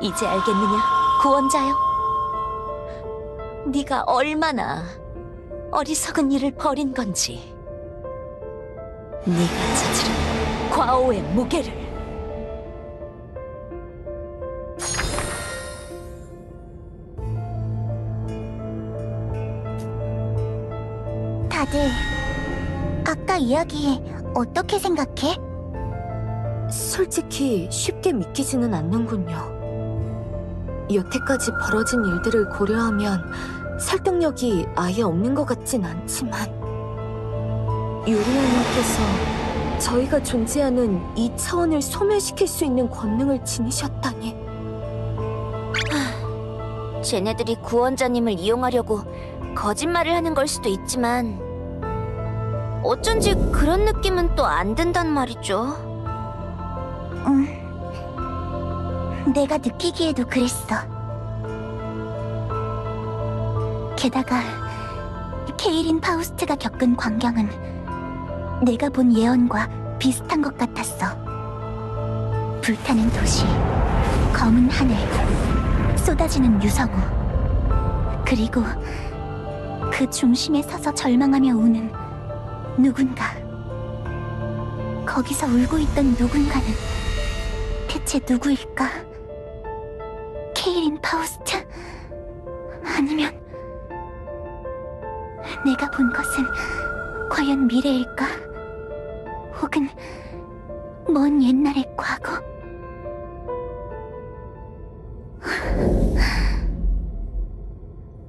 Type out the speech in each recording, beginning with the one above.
이제 알겠느냐, 구원자여? 네가 얼마나 어리석은 일을 벌인 건지. 네가 저지른 과오의 무게를. 다들 아까 이야기 어떻게 생각해? 솔직히 쉽게 믿기지는 않는군요. 여태까지 벌어진 일들을 고려하면 설득력이 아예 없는 것 같진 않지만 요리아님께서 저희가 존재하는 이 차원을 소멸시킬 수 있는 권능을 지니셨다니 쟤네들이 구원자님을 이용하려고 거짓말을 하는 걸 수도 있지만 어쩐지 그런 느낌은 또 안 든단 말이죠. 응. 내가 느끼기에도 그랬어. 게다가 케이린 파우스트가 겪은 광경은 내가 본 예언과 비슷한 것 같았어. 불타는 도시, 검은 하늘, 쏟아지는 유성우. 그리고 그 중심에 서서 절망하며 우는 누군가. 거기서 울고 있던 누군가는 대체 누구일까? 케이린 파우스트? 아니면 내가 본 것은 과연 미래일까? 혹은 먼 옛날의 과거?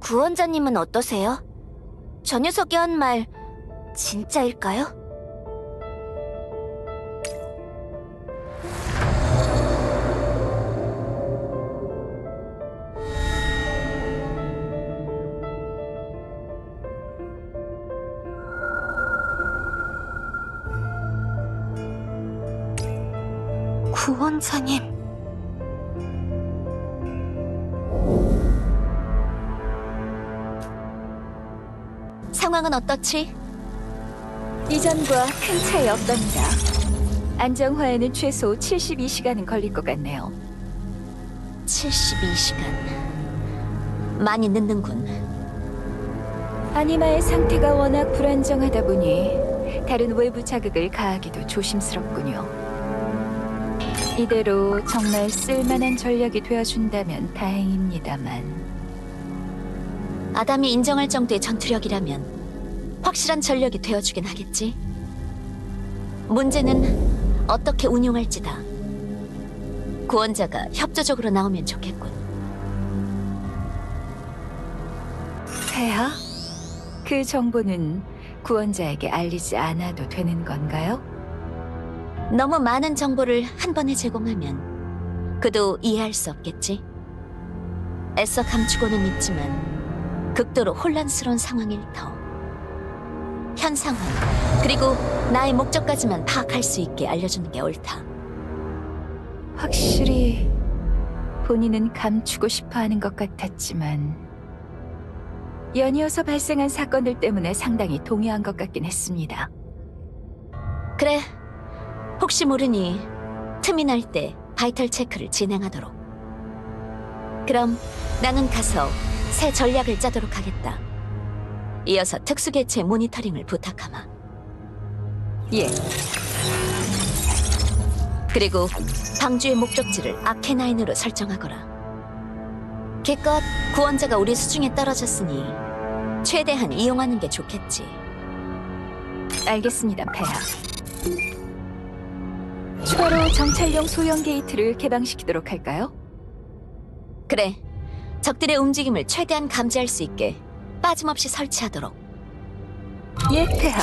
구원자님은 어떠세요? 저 녀석이 한 말 진짜일까요? 구원자님 상황은 어떻지? 이전과 큰 차이 없답니다. 안정화에는 최소 72시간은 걸릴 것 같네요. 72시간. 많이 늦는군. 아니마의 상태가 워낙 불안정하다 보니 다른 외부 자극을 가하기도 조심스럽군요. 이대로 정말 쓸만한 전략이 되어준다면 다행입니다만 아담이 인정할 정도의 전투력이라면 확실한 전력이 되어주긴 하겠지. 문제는 어떻게 운용할지다. 구원자가 협조적으로 나오면 좋겠군. 폐하? 그 정보는 구원자에게 알리지 않아도 되는 건가요? 너무 많은 정보를 한 번에 제공하면 그도 이해할 수 없겠지. 애써 감추고는 있지만 극도로 혼란스러운 상황일 터. 현 상황 그리고 나의 목적까지만 파악할 수 있게 알려주는 게 옳다. 확실히 본인은 감추고 싶어 하는 것 같았지만 연이어서 발생한 사건들 때문에 상당히 동요한 것 같긴 했습니다. 그래. 혹시 모르니 틈이 날 때 바이털 체크를 진행하도록. 그럼 나는 가서 새 전략을 짜도록 하겠다. 이어서 특수 개체 모니터링을 부탁하마. 예, 그리고 방주의 목적지를 아케나인으로 설정하거라. 기껏 구원자가 우리 수중에 떨어졌으니 최대한 이용하는 게 좋겠지. 알겠습니다, 폐하. 추가로 정찰용 소형 게이트를 개방시키도록 할까요? 그래. 적들의 움직임을 최대한 감지할 수 있게 빠짐없이 설치하도록. 예, 폐하.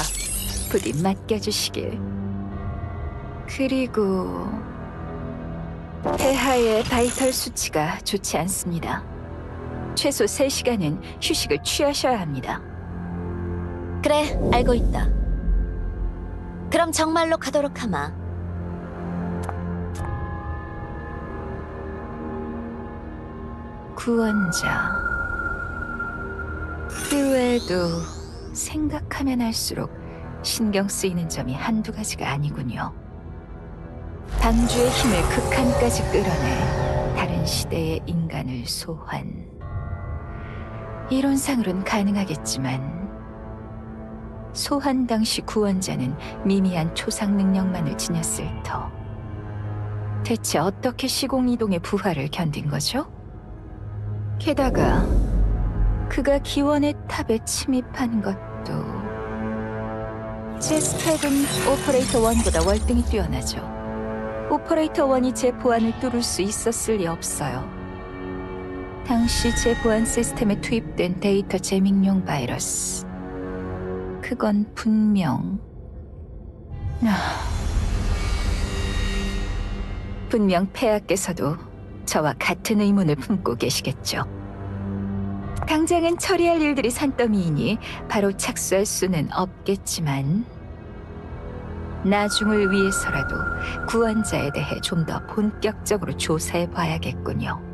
부디 맡겨주시길. 그리고 폐하의 바이털 수치가 좋지 않습니다. 최소 3시간은 휴식을 취하셔야 합니다. 그래, 알고 있다. 그럼 정말로 가도록 하마. 구원자. 그 외에도 생각하면 할수록 신경 쓰이는 점이 한두 가지가 아니군요. 방주의 힘을 극한까지 끌어내 다른 시대의 인간을 소환. 이론상으론 가능하겠지만 소환 당시 구원자는 미미한 초상 능력만을 지녔을 터. 대체 어떻게 시공 이동의 부활을 견딘 거죠? 게다가 그가 기원의 탑에 침입한 것도 제 스펙은 오퍼레이터 1보다 월등히 뛰어나죠. 오퍼레이터 1이 제 보안을 뚫을 수 있었을 리 없어요. 당시 제 보안 시스템에 투입된 데이터 재밍용 바이러스. 그건 분명... 아... 분명 폐하께서도 저와 같은 의문을 품고 계시겠죠. 당장은 처리할 일들이 산더미이니 바로 착수할 수는 없겠지만 나중을 위해서라도 구원자에 대해 좀 더 본격적으로 조사해 봐야겠군요.